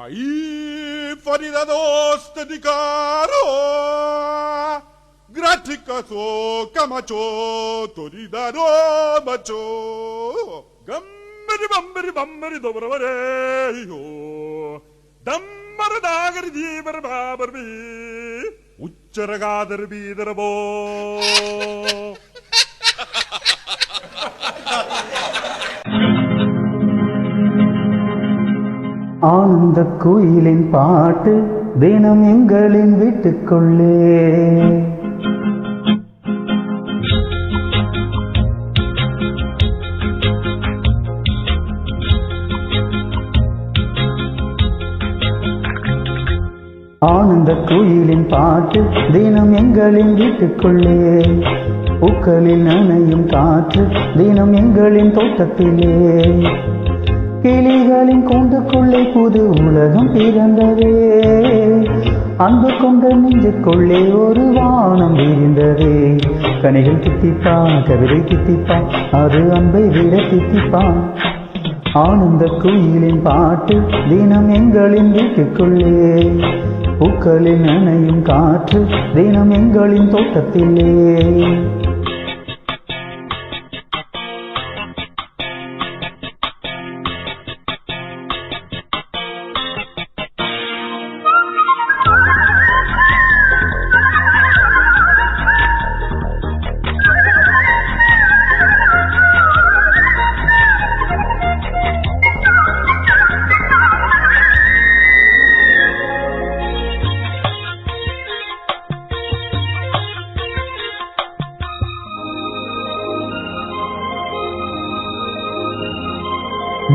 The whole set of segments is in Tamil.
Aí, farida dosta de caro, gratica so camacho, torida do macho, gambari bambari bambari dobravarejo, dammara dagari di barbabarbi, uccaragadar bidarabo. ஆனந்த குயிலின் பாட்டு தினம் எங்களின் வீட்டுக்குள்ளே. ஆனந்த குயிலின் பாட்டு தினம் எங்களின் வீட்டுக்குள்ளே. பூக்களில் நனையும் காற்று தினம் எங்களின் தோட்டத்திலே. கிளிகளின் கூண்டுக்குள்ளே புது உலகம் பிறந்ததே. அன்பு கொண்ட நெஞ்சுக்குள்ளே ஒரு வானம் விரிந்ததே. கனிகள் தித்திப்பான் கவிதை தித்திப்பான் அது அன்பை விட தித்திப்பான் ஆனந்த குயிலின் பாட்டு தினம் எங்களின் வீட்டுக்குள்ளே. பூக்களின் நனையும் காற்று தினம் எங்களின் தோட்டத்திலே.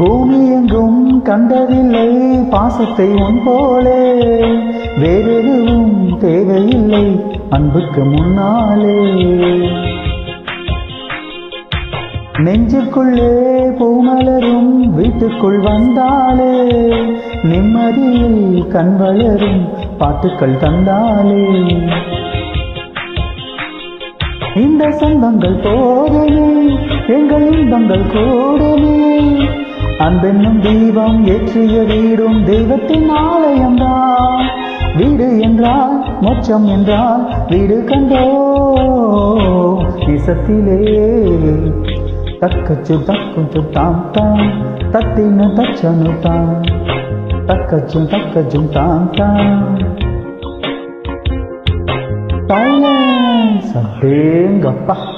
பூமி எங்கும் கண்டதில்லை பாசத்தை உன் போலே. வேறெதுவும் தேவையில்லை அன்புக்கு முன்னாலே. நெஞ்சுக்குள்ளே பூமலரும் வீட்டுக்குள் வந்தாலே. நிம்மதியில் கண் வளரும் பாட்டுக்கள் தந்தாலே. இந்த சொந்தங்கள் போதமே எங்கள் இன்பங்கள் கூடமே. அன்பென்னும் தெய்வம் ஏற்றிய வீடும் தெய்வத்தின் ஆலயம்தான். வீடு என்றால் மொச்சம் என்றால் வீடு கண்டோ இசத்திலே தக்கச்சு தக்குச்சு தாம் தாம் தத்தினு தச்சனு தாம் தக்கச்சு தக்கச்சும் தாம் தாம். Silence, அடேங்கப்பா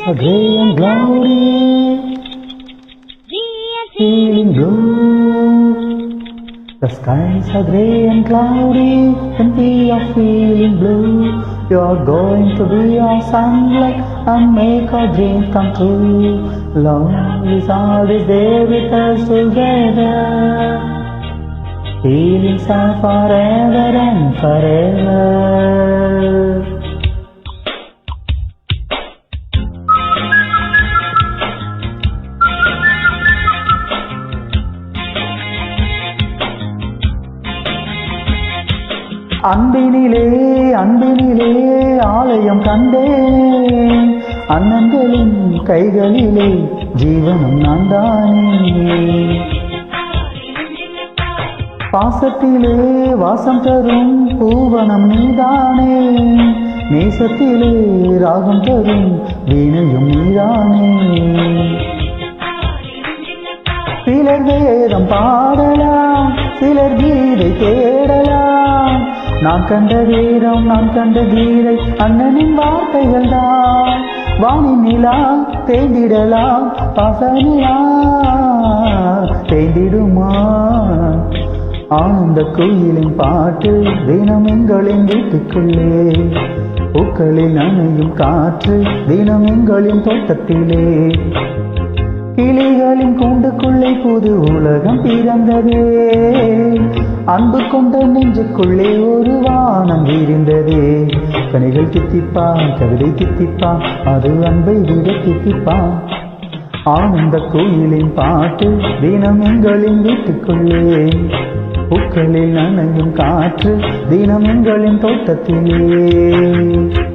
Gray and cloudy, feeling blue. The skies are gray and cloudy, and we are feeling blue. You're going to be our sunlight and make our dreams come true. Love is always there with us together. Feelings are forever and forever. அன்பினிலே அன்பினிலே ஆலயம் கண்டேன். அண்ணன்களின் கைகளிலே ஜீவனம் நான் தானே. பாசத்திலே வாசம் தரும் பூவனம் நீதானே. நேசத்திலே ராகம் தரும் வீணையும் நீதானே. சிலர் வேதம் பாடலாம் சிலர் கீதை தேடலாம் நான் கண்ட வீரம் நான் கண்ட வீரை அண்ணனின் வார்த்தைகள் தான் வானின் நிலா தேய்ந்திடலாம் பாசனிலா தேய்ந்திடுமா ஆனந்த குயிலின் பாட்டு தினம் எங்களின் வீட்டுக்குள்ளே. பூக்களில் நனையும் காற்று தினம் எங்களின் தோட்டத்திலே. கிளிகளின் கூண்டுக்குள்ளே புது உலகம் பிறந்ததே. அன்பு கொண்ட நெஞ்சுக்குள்ளே ஒரு வானம் விரிந்ததே. கனிகள் தித்திப்பான் கவிதை தித்திப்பான் அது அன்பை விட தித்திப்பா ஆனந்த கோயிலின் பாட்டு தினம் எங்களின் வீட்டுக்குள்ளே. பூக்களில் நனையும் காற்று தினம் எங்களின் தோட்டத்திலே.